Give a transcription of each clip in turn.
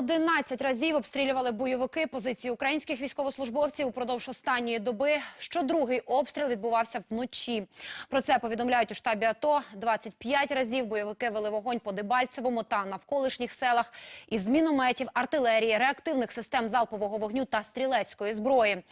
11 разів обстрілювали бойовики позиції українських військовослужбовців упродовж останньої доби. Щодругий обстріл відбувався вночі. Про це повідомляють у штабі АТО. 25 разів бойовики вели вогонь по Дебальцевому та навколишніх селах із мінометів, артилерії, реактивних систем залпового вогню та стрілецької зброї.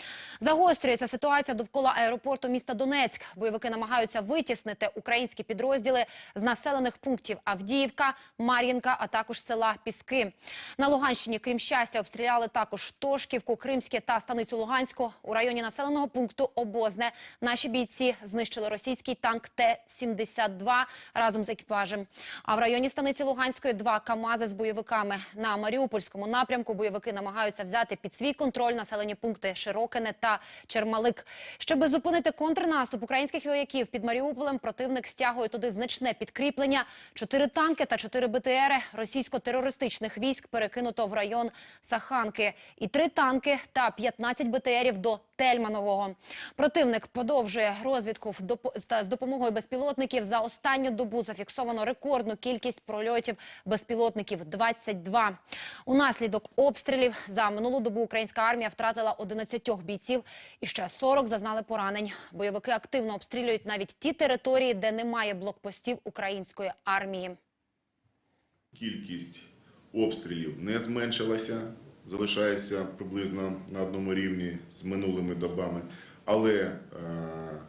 Загострюється ситуація довкола аеропорту міста Донецьк. Бойовики намагаються витіснити українські підрозділи з населених пунктів Авдіївка, Мар'їнка, а також села Піски. На Луганщині, крім щастя, обстріляли також Тошківку, Кримське та станицю Луганську. У районі населеного пункту Обозне наші бійці знищили російський танк Т-72 разом з екіпажем. А в районі станиці Луганської два КАМАЗи з бойовиками. На Маріупольському напрямку бойовики намагаються взяти під свій контроль населені пункти Широкине та Чермалик. Щоби зупинити контрнаступ українських вояків під Маріуполем, противник стягує туди значне підкріплення. Чотири танки та чотири БТРи російсько-терористичних військ перекинуто в район Саханки. І три танки та 15 БТРів до Тельманового. Противник продовжує розвідку з допомогою безпілотників. За останню добу зафіксовано рекордну кількість прольотів безпілотників – 22. Унаслідок обстрілів за минулу добу українська армія втратила 11 бійців і ще 40 зазнали поранень. Бойовики активно обстрілюють навіть ті території, де немає блокпостів української армії. Кількість обстрілів не зменшилася, залишається приблизно на одному рівні з минулими добами. Але е,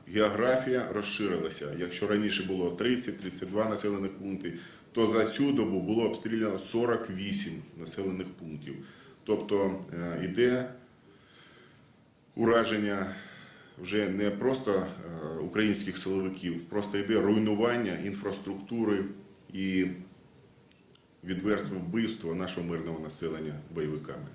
географія розширилася. Якщо раніше було 30-32 населених пункти, то за цю добу було обстріляно 48 населених пунктів. Тобто е, йде ураження вже не просто е, українських силовиків, просто йде руйнування інфраструктури і відверте вбивство нашого мирного населення бойовиками.